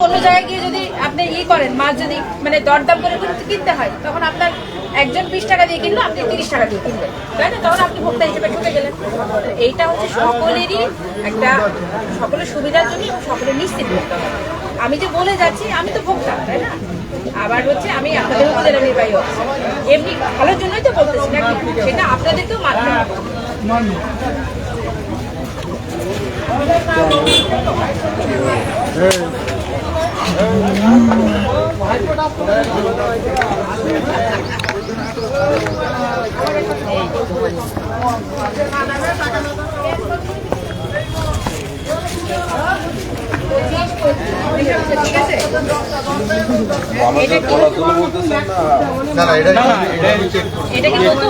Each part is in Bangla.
অন্য জায়গায় গিয়ে যদি আপনি ই করেন মাছ যদি মানে দরদাম করে কিন্তু কিনতে হয় তখন আপনার একজন বিশ টাকা দিয়ে কিনলো আপনি তিরিশ টাকা দিয়ে কিনবেন তাই না? তখন আপনি ভোক্তা হিসেবে ঠকে গেলেন। এইটা হচ্ছে সকলেরই একটা সকলের সুবিধার জন্য এবং সকলের নিশ্চিত করতে হবে। আমি যে বলে যাচ্ছি আমি তো ভোক্তা তাই না? আবার হচ্ছে আমি আপনাদের উপজেলা নির্বাহী এমনি ভালোর জন্যই তো বলতেছি নাকি? সেটা আপনাদেরকেও মানতে হবে। ঠিক আছে আমাদের পড়াশোনা বলতেছেন না না না এটা এটা কি এটা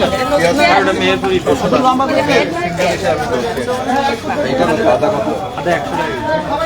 কত একশো চলেন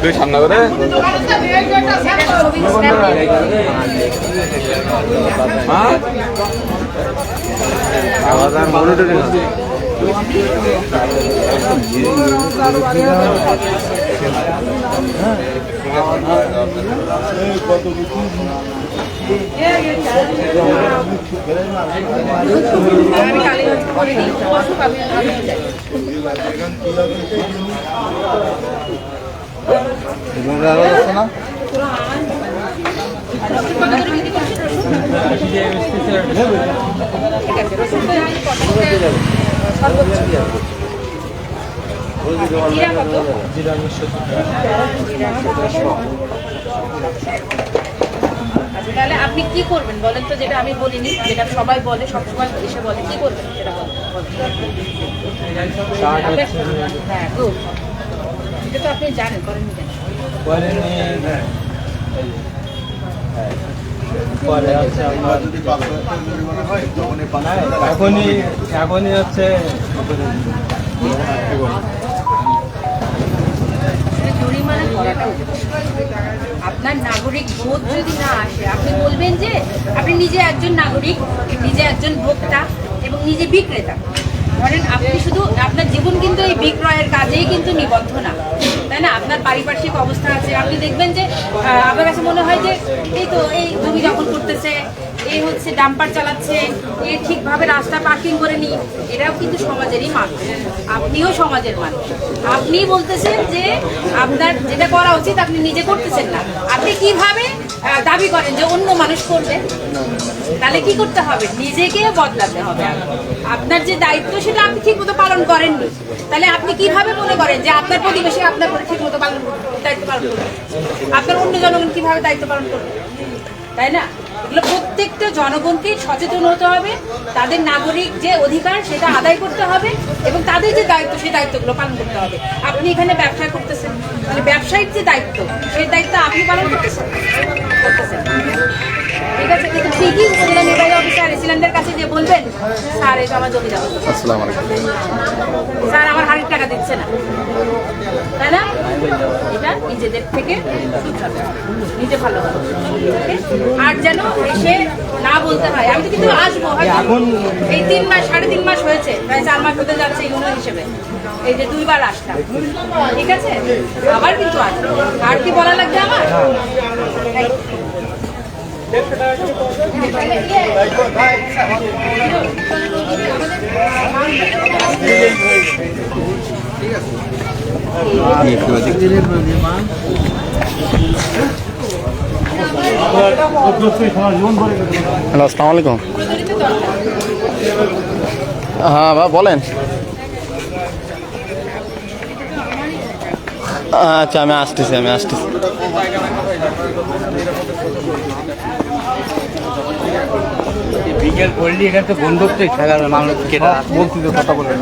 তুই সামনে করে মনিটরিং রসুনটা আমি কত সর্বোচ্চ জিরা কত আচ্ছা তাহলে আপনি কি করবেন বলেন তো যেটা আমি বলিনি যেটা সবাই বলে সবসময় এসে বলে কি করবেন সেটা বলেন হ্যাঁ. এটা তো আপনি জানেন করেন কেন? পরে হচ্ছে আপনার জরিমানা করাটা আপনার নাগরিক বোধ যদি না আসে, আপনি বলবেন যে আপনি নিজে একজন নাগরিক, নিজে একজন ভোক্তা এবং নিজে বিক্রেতা। ধরেন আপনি শুধু, আপনার জীবন কিন্তু এই বিক্রয়ের কাজেই কিন্তু নিবদ্ধ না। তাই না? আপনার পারিপার্শ্বিক অবস্থা আছে। আপনি দেখবেন যে আপনার কাছে মনে হয় যে, এই তো, এই জমি যখন করতেছে এই হচ্ছে ডাম্পার চালাচ্ছে, এ ঠিকভাবে রাস্তা পার্কিং করে নি। এরাও কিন্তু সমাজেরই মানুষ আপনিও সমাজের মানুষ আপনি বলতেছেন যে আপনার যেটা করা উচিত, আপনি নিজে করতেছেন না। আপনি কীভাবে দাবি করেন যে অন্য মানুষ করবে? তাহলে কি করতে হবে? নিজেকে বদলাতে হবে। আপনার যে দায়িত্ব, সেটা আপনি ঠিক মতো পালন করেননি। তাহলে আপনি কীভাবে মনে করেন যে আপনার প্রতিবেশী আপনার ঠিক মতো পালন দায়িত্ব পালন করবে? আপনার অন্য জনগণ কীভাবে দায়িত্ব পালন করবে? তাই না? এগুলো প্রত্যেকটা জনগণকে সচেতন হতে হবে। তাদের নাগরিক যে অধিকার সেটা আদায় করতে হবে এবং তাদের যে দায়িত্ব, সেই দায়িত্বগুলো পালন করতে হবে। আপনি এখানে ব্যবসা করতেছেন। মানে ব্যবসায়িক যে দায়িত্ব, সেই দায়িত্ব আপনি পালন করতেছেন? করতেছেন। ঠিক আছে কিন্তু ঠিকই জেলা নির্বাহী অফিসার রেসিডেন্টের কাছে যে বলবেন স্যার এটা আমার জমি যাব আসসালামু আলাইকুম। স্যার আমার হাজার টাকা দিচ্ছে না। তাই না? এটা নিজেদের থেকে। নিজে ভালো আর যেন এসে না বলতে হয়। আমি তো কিন্তু আসব এই তিন মাস সাড়ে তিন মাস হয়েছে। প্রায় চার মাস হতে যাচ্ছে ইউনিয়ন হিসেবে। এই যে দুইবার আসলাম। ঠিক আছে? আবার কিন্তু আসব। আর কি বলা লাগবে আমার? এই। হ্যালো আসসালামু আলাইকুম। হ্যাঁ বলেন। আচ্ছা আমি আসতেছি আমি আসতেছি। বিকেল পড়লি এখানে তো বন্ধুত্ব খেলা মানুষ কেটা বলছি যে কথা বলবেন